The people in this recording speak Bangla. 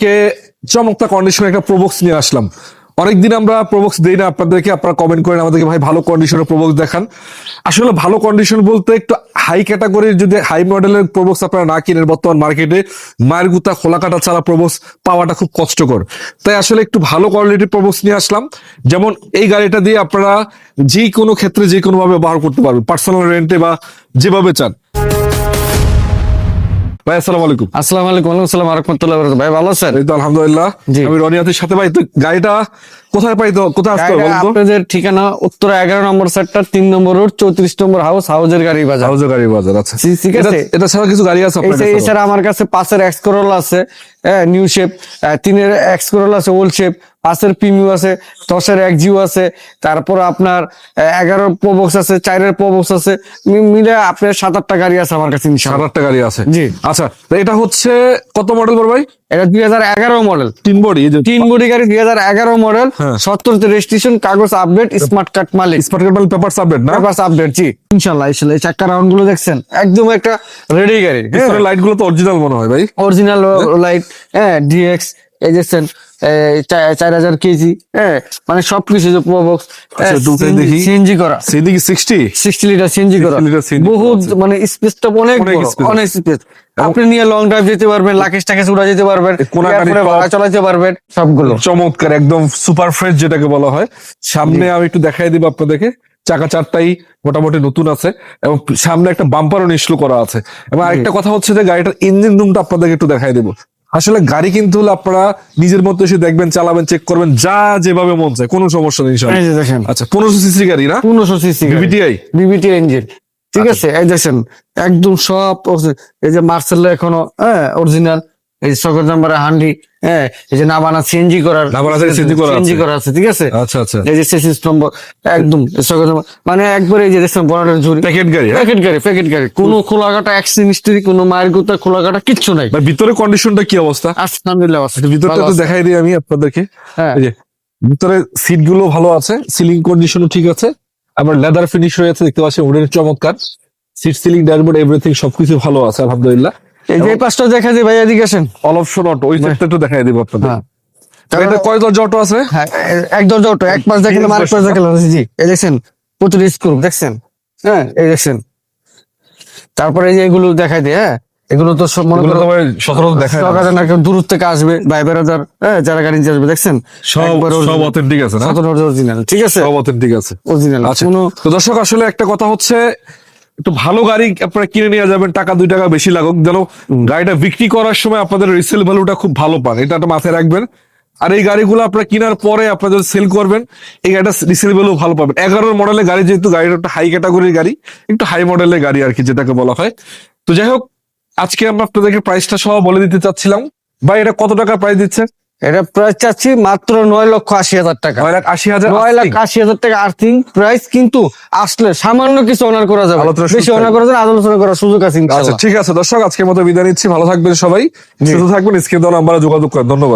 আজকে চমৎকার কন্ডিশনে একটা প্রবক্স নিয়ে আসলাম। অনেকদিন আমরা প্রবক্স দেই না, আপনাদেরকে আপনারা কমেন্ট করেন, আমাদেরকে ভাই ভালো কন্ডিশনের প্রবক্স দেখান। আসলে ভালো কন্ডিশন বলতে একটু হাই ক্যাটাগরির যদি হাই মডেলের প্রবক্স আপনারা না কিনেন বর্তমান মার্কেটে মায়ের গুতা, খোলা কাটা ছাড়া প্রবক্স পাওয়াটা খুব কষ্টকর। তাই আসলে একটু ভালো কোয়ালিটির প্রবক্স নিয়ে আসলাম। যেমন এই গাড়িটা দিয়ে আপনারা যে কোনো ক্ষেত্রে যে কোনোভাবে ব্যবহার করতে পারবেন পার্সোনাল রেন্টে বা যেভাবে চান। ভাই আসসালামু আলাইকুম। আসসালামু আলাইকুম ভাই ভালো আছেন? এই তো আলহামদুলিল্লাহ। আমি রনিয়াতের সাথে ভাই তো গাড়িটা কোথায় পাই তো কোথায় আসতে হবে বলতো? আপনাদের ঠিকানা উত্তর এগারো নম্বর সেক্টর তিন নম্বর রোড চৌত্রিশ নম্বর হাউস হাউজের গাড়ি বাজার। হাউজে গাড়ি বাজার আচ্ছা। জি, ঠিক আছে। এটা- ছাড়া কিছু গাড়ি আছে এছাড়া- কাছে? এছাড়া আমার কাছে পাশের এক্স করোলা আছে হ্যাঁ নিউ শেপ তিনের এক্স করোলা আছে ওল্ড শেপ পাঁচের পিমিউ আছে দশের এক জিও আছে তারপর আপনার এগারো প্রবক্স আছে চারের প্রবক্স আছে মিলে আপনার সাত আটটা গাড়ি আছে আমার কাছে সাত আটটা গাড়ি আছে। জি। আচ্ছা তো এটা হচ্ছে কত মডেল বড় ভাই? এটা দুই হাজার এগারো মডেল তিন বডি এই যে তিন বডি গাড়ি দুই হাজার এগারো মডেল হ্যাঁ। সত্তর রেজিস্ট্রেশন কাগজ আপডেট স্মার্ট কার্ড মালিক। স্মার্ট কার্ড মালিক পেপার আপডেট না? পেপার আপডেট জি। ইনশাআল্লাহ ইনশাআল্লাহ এই চাকা রাউন্ডগুলো দেখছেন একদম একটা রেডি গাড়ি লাইটগুলো তো অরিজিনাল মনে হয় ভাই। অরিজিনাল লাইট হ্যাঁ ডিএক্স এই দেখছেন চার হাজার কেজি হ্যাঁ? মানে সবকিছু যে প্রবক্স আচ্ছা, দুটোই দেখি। সিএনজি করা। সেদিকে সিক্সটি সিক্সটি লিটার সিএনজি করা 60 লিটার CNG করা বহুত মানে স্পেসটা অনেক অনেক স্পেস আপনি নিয়ে লং ড্রাইভ যেতে পারবেন লাকেশ টাকেশ উড়া যেতে পারবেন। ভাড়া চালাতে পারবেন সবগুলো। চমৎকার একদম সুপার ফ্রেশ যেটাকে বলা হয়। সামনে আমি একটু দেখাই দিব আপনাদেরকে। চাকা চারটাই মোটামুটি নতুন আছে এবং সামনে একটা বাম্পারও নিশ্চল করা আছে। এবং আরেকটা কথা হচ্ছে যে গাড়িটার ইঞ্জিন রুমটা আপনাদেরকে একটু দেখাই দেবো। আসলে গাড়ি কিন্তু হলে আপনারা নিজের মতো এসে দেখবেন চালাবেন চেক করবেন যা যেভাবে মন চায় কোনো সমস্যা নেই দেখেন। আচ্ছা পনেরোশো সিসি গাড়ি না? পনেরোশো সিসি বিবিটিআই বিবিটি ইঞ্জিন ঠিক আছে এই দেখেন একদম সব এই যে মার্সেল এখনও হ্যাঁ অরিজিনাল এই সকল নাম্বার হান্ডি হ্যাঁ এই যে নাবানা সিএনজি করার নাভানা CNG করা সিএনজি করা আছে ঠিক আছে? আচ্ছা আচ্ছা। এই যে সেসিস নম্বর একদম সকল মানে একবার এই যে দেখছেন বনারের ঝুড়ি। প্যাকেট গাড়ি হ্যাঁ? প্যাকেট গাড়ি প্যাকেট গাড়ি। কোনো খোলাঘাটা অ্যাক্সিডেন্ট কোনো মায়ের গুতা খোলাঘাটা কিচ্ছু নাই। ভিতরে কন্ডিশনটা কি অবস্থা? আলহামদুলিল্লাহ আছে। ভিতরটা তো দেখাই দিই আমি আপনাদেরকে। হ্যাঁ। এই যে ভিতরে সিটগুলো ভালো আছে সিলিং কন্ডিশনও ঠিক আছে। আবার লেদার ফিনিশ হয়ে আছে দেখতে পাচ্ছেন উডের চমৎকার। সিট সিলিং ড্যাশবোর্ড এভরিথিং সবকিছু ভালো আছে আলহামদুলিল্লাহ। এই যে পাঁচটা দেখা যায় ভাই এদিকে আসেন। অল অপশন অটো ওই সেটটা একটু দেখাই দিব আপনাদের। হ্যাঁ। এটা কয় দরজা অটো আছে? হ্যাঁ এক দরজা এক পাশ দেখলাম আরেক পাশ দেখলাম। জি এই দেখছেন প্রচুর স্ক্রু দেখছেন? হ্যাঁ এই দেখছেন। তারপরে এই যে এগুলো দেখাই দিয়ে হ্যাঁ এগুলো তো সব মনে করো না। কেউ দূর থেকে আসবে ভাই বেড়াদার হ্যাঁ যারা গাড়ি নিয়ে আসবে দেখছেন? সব একবার সব অথেন্টিক আছে না? অরিজিনাল ঠিক আছে? সব অথেন্টিক আছে। অরিজিনাল আচ্ছা তো দর্শক আসলে একটা কথা হচ্ছে একটু ভালো গাড়ি আপনারা কিনে নিয়ে যাবেন, টাকা দুই টাকা বেশি লাগুক। যেন গাড়িটা বিক্রি করার সময় আপনাদের রিসেল ভ্যালুটা খুব ভালো পান। এটা একটা মাথায় রাখবেন। আর এই গাড়িগুলো আপনারা কেনার পরে আপনারা যদি সেল করবেন, এই গাড়িটা রিসেল ভ্যালু ভালো পাবেন। এগারোর মডেলের গাড়ি যেহেতু, গাড়িটা একটা হাই ক্যাটাগরির গাড়ি, একটু হাই মডেলের গাড়ি আর কি, যেটাকে বলা হয়। তো যাই হোক, আজকে আমরা আপনাদেরকে প্রাইসটা সহ বলে দিতে চাচ্ছিলাম। ভাই, এটা কত টাকা প্রাইস দিচ্ছে এটা প্রাইস চাচ্ছি মাত্র নয় লক্ষ আশি হাজার টাকা। নয় লাখ আশি হাজার নয় লাখ আশি হাজার টাকা আর্থিং প্রাইস কিন্তু আসলে সামান্য কিছু অনার করা যাবে। বেশি অনার করা। যাবে আলোচনা করার সুযোগ আছে আচ্ছা ঠিক আছে দর্শক আজকের মতো বিদায় নিচ্ছি। ভালো থাকবেন সবাই। সুস্থ থাকবেন স্ক্রিন দেওয়া নাম্বারে যোগাযোগ করেন। ধন্যবাদ।